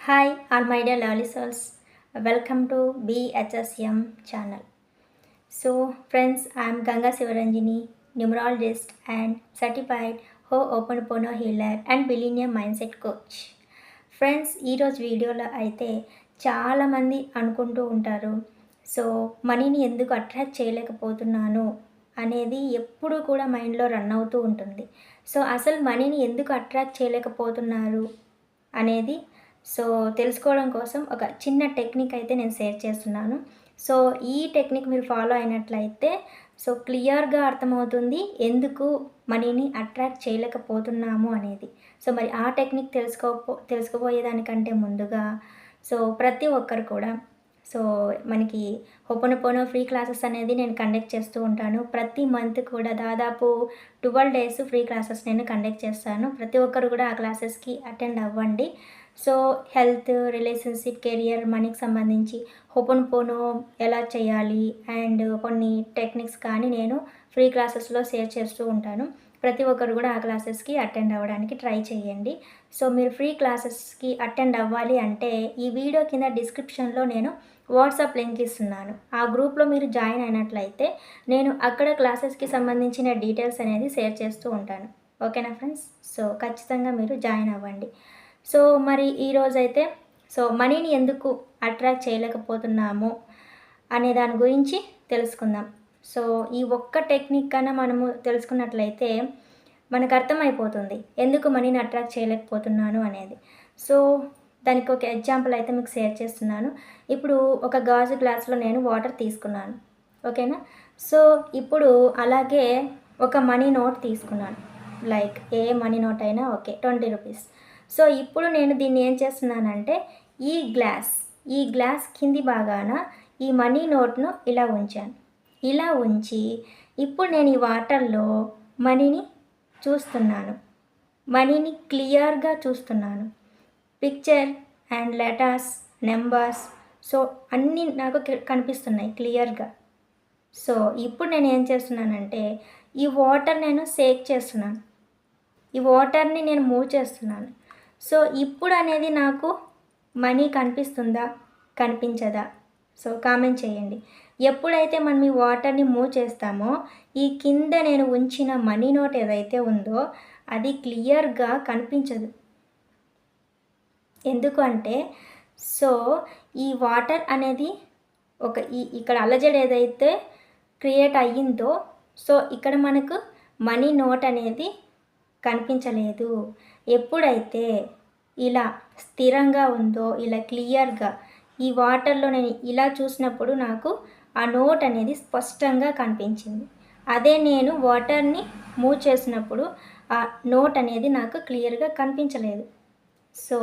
Hi all my dear లాలిసల్స్ welcome to BHSM channel so friends I'm Ganga Shivaranjani numerologist and certified ho'oponopono healer and billionaire mindset coach friends ఈరోజు వీడియోలో అయితే చాలామంది అనుకుంటూ ఉంటారు so మనీని ఎందుకు అట్రాక్ట్ చేయలేకపోతున్నాను? అనేది ఎప్పుడు కూడా మైండ్లో రన్ అవుతూ ఉంటుంది. సో అసలు మనీని ఎందుకు అట్రాక్ట్ చేయలేకపోతున్నారు అనేది సో తెలుసుకోవడం కోసం ఒక చిన్న టెక్నిక్ అయితే నేను షేర్ చేస్తున్నాను. సో ఈ టెక్నిక్ మీరు ఫాలో అయినట్లయితే సో క్లియర్గా అర్థమవుతుంది ఎందుకు మనీని అట్రాక్ట్ చేయలేకపోతున్నాము అనేది. సో మరి ఆ టెక్నిక్ తెలుసుకోపో తెలుసుకోబోయేదానికంటే ముందుగా సో ప్రతి ఒక్కరు కూడా సో మనకి హోపనపోనో ఫ్రీ క్లాసెస్ అనేది నేను కండక్ట్ చేస్తూ ఉంటాను. ప్రతి మంత్ కూడా దాదాపు ట్వెల్వ్ డేస్ ఫ్రీ క్లాసెస్ నేను కండక్ట్ చేస్తాను. ప్రతి ఒక్కరు కూడా ఆ క్లాసెస్కి అటెండ్ అవ్వండి. సో హెల్త్ రిలేషన్షిప్ కెరియర్ మనీకి సంబంధించి హోపన్ పోనో ఎలా చేయాలి అండ్ కొన్ని టెక్నిక్స్ కానీ నేను ఫ్రీ క్లాసెస్లో షేర్ చేస్తూ ఉంటాను. ప్రతి ఒక్కరు కూడా ఆ క్లాసెస్కి అటెండ్ అవ్వడానికి ట్రై చేయండి. సో మీరు ఫ్రీ క్లాసెస్కి అటెండ్ అవ్వాలి అంటే ఈ వీడియో కింద డిస్క్రిప్షన్లో నేను వాట్సాప్ లింక్ ఇస్తున్నాను. ఆ గ్రూప్లో మీరు జాయిన్ అయినట్లయితే నేను అక్కడ క్లాసెస్కి సంబంధించిన డీటెయిల్స్ అనేది షేర్ చేస్తూ ఉంటాను. ఓకేనా ఫ్రెండ్స్? సో ఖచ్చితంగా మీరు జాయిన్ అవ్వండి. సో మరి ఈరోజైతే సో మనీని ఎందుకు అట్రాక్ట్ చేయలేకపోతున్నాము అనే దాని గురించి తెలుసుకుందాం. సో ఈ ఒక్క టెక్నిక్ కన్నా మనము తెలుసుకున్నట్లయితే మనకు అర్థమైపోతుంది ఎందుకు మనీని అట్రాక్ట్ చేయలేకపోతున్నాను అనేది. సో దానికి ఒక ఎగ్జాంపుల్ అయితే మీకు షేర్ చేస్తున్నాను. ఇప్పుడు ఒక గాజు గ్లాస్లో నేను వాటర్ తీసుకున్నాను. ఓకేనా? సో ఇప్పుడు అలాగే ఒక మనీ నోట్ తీసుకున్నాను. లైక్ ఏ మనీ నోట్ అయినా ఓకే ట్వంటీ రూపీస్. సో ఇప్పుడు నేను దీన్ని ఏం చేస్తున్నానంటే ఈ గ్లాస్ ఈ గ్లాస్ కింది భాగాన ఈ మనీ నోట్ను ఇలా ఉంచాను. ఇలా ఉంచి ఇప్పుడు నేను ఈ వాటర్లో మనీని చూస్తున్నాను. మనీని క్లియర్గా చూస్తున్నాను. Picture and letters numbers so అన్నీ నాకు కనిపిస్తున్నాయి క్లియర్గా. సో ఇప్పుడు నేను ఏం చేస్తున్నానంటే ఈ వాటర్ నేను సేక్ చేస్తున్నాను. ఈ వాటర్ని నేను మూవ్ చేస్తున్నాను. సో ఇప్పుడు అనేది నాకు మనీ కనిపిస్తుందా? కనిపించదా? సో కామెంట్ చేయండి. ఎప్పుడైతే మనం ఈ వాటర్ని మూవ్ చేస్తామో ఈ కింద నేను ఉంచిన మనీ నోట్ ఏదైతే ఉందో అది క్లియర్గా కనిపించదు. ఎందుకు అంటే సో ఈ వాటర్ అనేది ఒక ఈ ఇక్కడ అలజడి ఏదైతే క్రియేట్ అయ్యిందో సో ఇక్కడ మనకు మనీ నోట్ అనేది కనిపించలేదు. ఎప్పుడైతే ఇలా స్థిరంగా ఉందో ఇలా క్లియర్గా ఈ వాటర్లో నేను ఇలా చూసినప్పుడు నాకు ఆ నోట్ అనేది స్పష్టంగా కనిపించింది. అదే నేను వాటర్ని మూవ్ చేసినప్పుడు ఆ నోట్ అనేది నాకు క్లియర్గా కనిపించలేదు. సో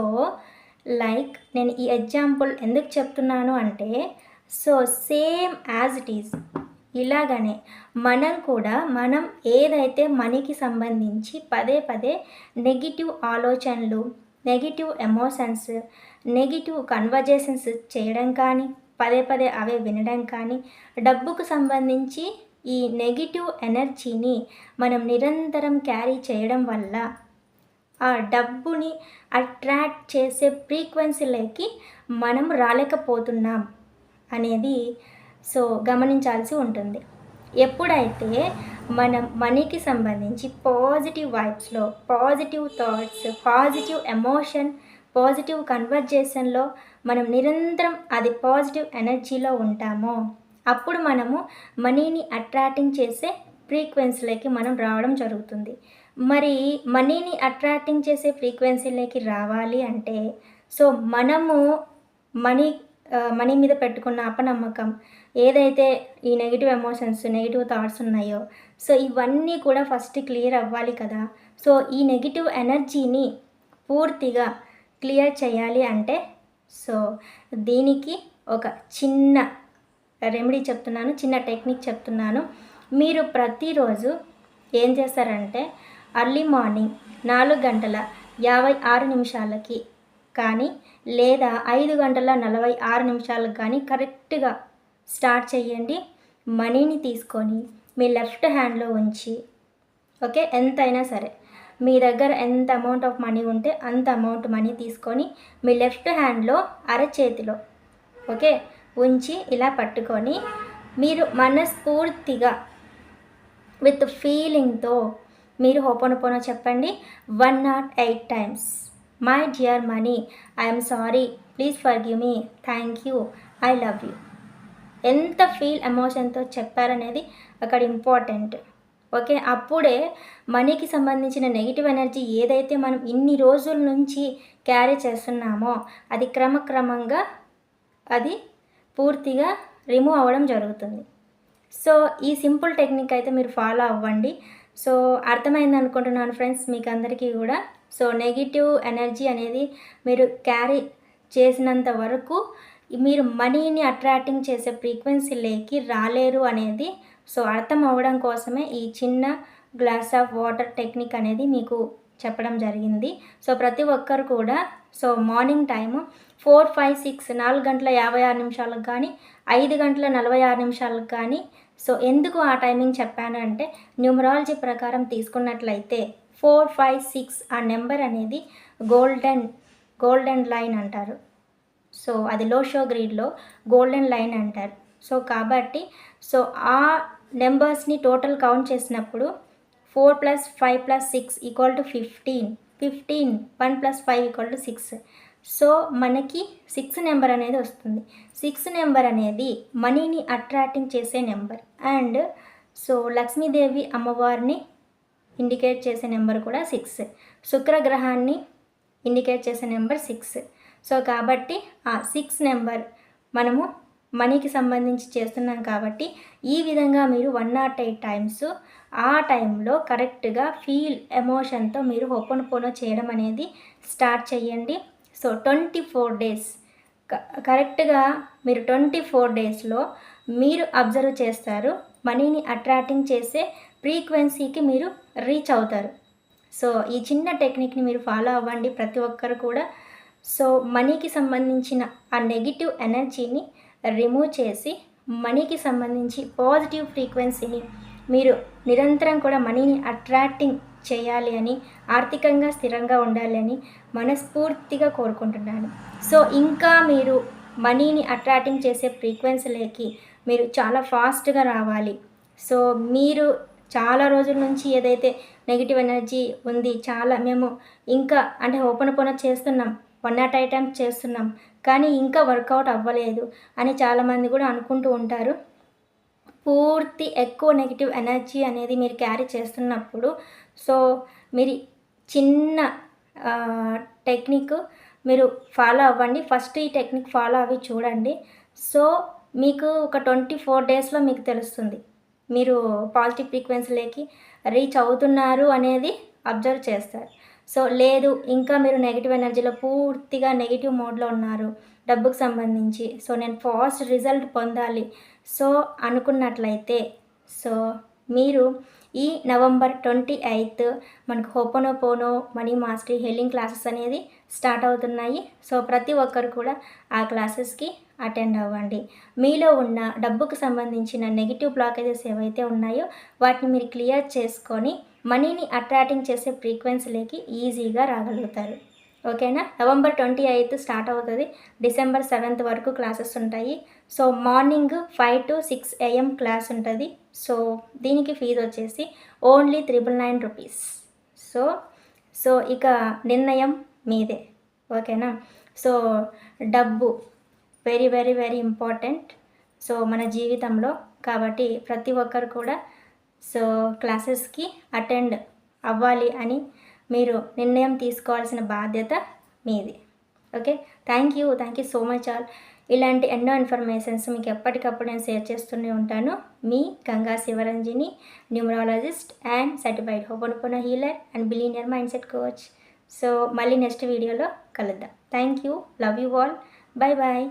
లైక్ నేను ఈ ఎగ్జాంపుల్ ఎందుకు చెప్తున్నాను అంటే so same as it is ఇలాగనే మనం కూడా మనం ఏదైతే మనీకి సంబంధించి పదే పదే నెగిటివ్ ఆలోచనలు నెగిటివ్ ఎమోషన్స్ నెగిటివ్ కన్వర్జేషన్స్ చేయడం కానీ పదే పదే అవే వినడం కానీ డబ్బుకు సంబంధించి ఈ నెగిటివ్ ఎనర్జీని మనం నిరంతరం క్యారీ చేయడం వల్ల ఆ డబ్బుని అట్రాక్ట్ చేసే ఫ్రీక్వెన్సీలోకి మనం రాలేకపోతున్నాం అనేది సో గమనించాల్సి ఉంటుంది. ఎప్పుడైతే మనం మనీకి సంబంధించి positive వైబ్స్లో positive thoughts positive emotion positive కన్వర్జేషన్లో మనం నిరంతరం అది పాజిటివ్ ఎనర్జీలో ఉంటామో అప్పుడు మనము మనీని అట్రాక్టింగ్ చేసే ఫ్రీక్వెన్సీలోకి మనం రావడం జరుగుతుంది. మరి మనీని అట్రాక్టింగ్ చేసే ఫ్రీక్వెన్సీలోకి రావాలి అంటే సో మనము మనీ మనీ మీద పెట్టుకున్న అపనమ్మకం ఏదైతే ఈ నెగిటివ్ ఎమోషన్స్ నెగిటివ్ థాట్స్ ఉన్నాయో సో ఇవన్నీ కూడా ఫస్ట్ క్లియర్ అవ్వాలి కదా. సో ఈ నెగిటివ్ ఎనర్జీని పూర్తిగా క్లియర్ చేయాలి అంటే సో దీనికి ఒక చిన్న రెమెడీ చెప్తున్నాను చిన్న టెక్నిక్ చెప్తున్నాను. మీరు ప్రతిరోజు ఏం చేస్తారంటే అర్లీ మార్నింగ్ నాలుగు గంటల యాభై ఆరు నిమిషాలకి కానీ లేదా ఐదు గంటల నలభై ఆరు నిమిషాలకు కానీ కరెక్ట్గా స్టార్ట్ చేయండి. మనీని తీసుకొని మీ లెఫ్ట్ హ్యాండ్లో ఉంచి ఓకే ఎంతైనా సరే మీ దగ్గర ఎంత అమౌంట్ ఆఫ్ మనీ ఉంటే అంత అమౌంట్ మనీ తీసుకొని మీ లెఫ్ట్ హ్యాండ్లో అరచేతిలో ఓకే ఉంచి ఇలా పట్టుకొని మీరు మనస్ఫూర్తిగా విత్ ఫీలింగ్తో మీరు హోపనపోనో చెప్పండి one nought eight times. My dear money I'm sorry please forgive me thank you I love you ఎంత ఫీల్ ఎమోషన్తో చెప్పారనేది అక్కడ ఇంపార్టెంట్ ఓకే అప్పుడే మనీకి సంబంధించిన నెగిటివ్ ఎనర్జీ ఏదైతే మనం ఇన్ని రోజుల నుంచి క్యారీ చేస్తున్నామో అది క్రమక్రమంగా అది పూర్తిగా రిమూవ్ అవ్వడం జరుగుతుంది. సో ఈ సింపుల్ టెక్నిక్ అయితే మీరు ఫాలో అవ్వండి. సో అర్థమైంది అనుకుంటున్నాను ఫ్రెండ్స్ మీకు అందరికీ కూడా. సో నెగిటివ్ ఎనర్జీ అనేది మీరు క్యారీ చేసినంత వరకు మీరు మనీని అట్రాక్టింగ్ చేసే ఫ్రీక్వెన్సీలోకి రాలేరు అనేది సో అర్థం అవ్వడం కోసమే ఈ చిన్న గ్లాస్ ఆఫ్ వాటర్ టెక్నిక్ అనేది మీకు చెప్పడం జరిగింది. సో ప్రతి ఒక్కరు కూడా so morning time four five six నాలుగు గంటల యాభై ఆరు నిమిషాలకు కానీ ఐదు గంటల నలభై ఆరు నిమిషాలకు కానీ సో ఎందుకు ఆ టైమింగ్ చెప్పాను అంటే న్యూమరాలజీ ప్రకారం తీసుకున్నట్లయితే ఫోర్ ఫైవ్ సిక్స్ ఆ నెంబర్ అనేది గోల్డెన్ గోల్డెన్ లైన్ అంటారు. సో అది లో షో గ్రీడ్లో గోల్డెన్ లైన్ అంటారు. సో కాబట్టి సో ఆ నెంబర్స్ని టోటల్ కౌంట్ చేసినప్పుడు four plus five plus six equal to fifteen. Fifteen one plus five equal to six. So మనకి సిక్స్ నెంబర్ అనేది వస్తుంది. సిక్స్ నెంబర్ అనేది మనీని అట్రాక్టింగ్ చేసే నెంబర్. అండ్ సో లక్ష్మీదేవి అమ్మవారిని ఇండికేట్ చేసే నెంబర్ కూడా సిక్స్ శుక్రగ్రహాన్ని ఇండికేట్ చేసే నెంబర్ సిక్స్ సో కాబట్టి ఆ సిక్స్ నెంబర్ మనము మనీకి సంబంధించి చేస్తున్నాం కాబట్టి ఈ విధంగా మీరు వన్ నాట్ ఎయిట్ టైమ్స్ ఆ టైంలో కరెక్ట్గా ఫీల్ ఎమోషన్తో మీరు ఓపెన్ పోనో చేయడం అనేది స్టార్ట్ చేయండి. So twenty four days. కరెక్ట్గా మీరు ట్వంటీ ఫోర్ డేస్లో మీరు అబ్జర్వ్ చేస్తారు మనీని అట్రాక్టింగ్ చేసే ఫ్రీక్వెన్సీకి మీరు రీచ్ అవుతారు. సో ఈ చిన్న టెక్నిక్ని మీరు ఫాలో అవ్వండి ప్రతి ఒక్కరు కూడా. సో మనీకి సంబంధించిన ఆ నెగిటివ్ ఎనర్జీని రిమూవ్ చేసి మనీకి సంబంధించి పాజిటివ్ ఫ్రీక్వెన్సీని మీరు నిరంతరం కూడా మనీని అట్రాక్టింగ్ చేయాలి అని ఆర్థికంగా స్థిరంగా ఉండాలి అని మనస్ఫూర్తిగా కోరుకుంటున్నాను. సో ఇంకా మీరు మనీని అట్రాక్టింగ్ చేసే ఫ్రీక్వెన్సీలకి మీరు చాలా ఫాస్ట్గా రావాలి. సో మీరు చాలా రోజుల నుంచి ఏదైతే నెగిటివ్ ఎనర్జీ ఉంది చాలా మేము ఇంకా అంటే ఓపెన్ ఓపెన్ చేస్తున్నాం వన్ నాట్ ఐటమ్స్ చేస్తున్నాం కానీ ఇంకా వర్కౌట్ అవ్వలేదు అని చాలామంది కూడా అనుకుంటూ ఉంటారు. పూర్తి ఎక్కువ నెగిటివ్ ఎనర్జీ అనేది మీరు క్యారీ చేస్తున్నప్పుడు సో మీరు చిన్న టెక్నిక్ మీరు ఫాలో అవ్వండి. ఫస్ట్ ఈ టెక్నిక్ ఫాలో అవి చూడండి. సో మీకు ఒక ట్వంటీ ఫోర్ డేస్లో మీకు తెలుస్తుంది. మీరు పాజిటివ్ ఫ్రీక్వెన్సీలోకి రీచ్ అవుతున్నారు అనేది అబ్జర్వ్ చేస్తారు. సో లేదు ఇంకా మీరు నెగిటివ్ ఎనర్జీలో పూర్తిగా నెగిటివ్ మోడ్లో ఉన్నారు డబ్బుకు సంబంధించి. సో నేను ఫాస్ట్ రిజల్ట్ పొందాలి. సో అనుకున్నట్లయితే సో మీరు ఈ నవంబర్ ట్వంటీ ఎయిత్ మనకు ho'oponopono money mastery healing classes అనేది స్టార్ట్ అవుతున్నాయి. సో ప్రతి ఒక్కరు కూడా ఆ క్లాసెస్కి అటెండ్ అవ్వండి. మీలో ఉన్న డబ్బుకు సంబంధించిన నెగిటివ్ బ్లాకేజెస్ ఏవైతే ఉన్నాయో వాటిని మీరు క్లియర్ చేసుకొని మనీని అట్రాక్టింగ్ చేసే ఫ్రీక్వెన్సీలోకి ఈజీగా రాగలుగుతారు. ఓకేనా? నవంబర్ ట్వంటీ ఎయిత్ స్టార్ట్ అవుతుంది. డిసెంబర్ సెవెంత్ వరకు క్లాసెస్ ఉంటాయి. So morning five to six AM class ఉంటుంది. సో దీనికి ఫీజు వచ్చేసి only triple nine rupees. So so ఇక నిర్ణయం మీదే. ఓకేనా? సో డబ్బు very very very important. So మన జీవితంలో కాబట్టి ప్రతి ఒక్కరు కూడా సో క్లాసెస్కి అటెండ్ అవ్వాలి అని మీరు నిర్ణయం తీసుకోవాల్సిన బాధ్యత మీది. Okay? Thank you. Thank you so much all. ఇలాంటి ఎన్నో ఇన్ఫర్మేషన్స్ మీకు ఎప్పటికప్పుడు నేను షేర్ చేస్తూనే ఉంటాను. మీ Ganga Shivaranjani numerologist and certified ho'oponopono healer and billionaire mindset coach. So మళ్ళీ నెక్స్ట్ వీడియోలో కలుద్దాం. Thank you. Love you all. Bye bye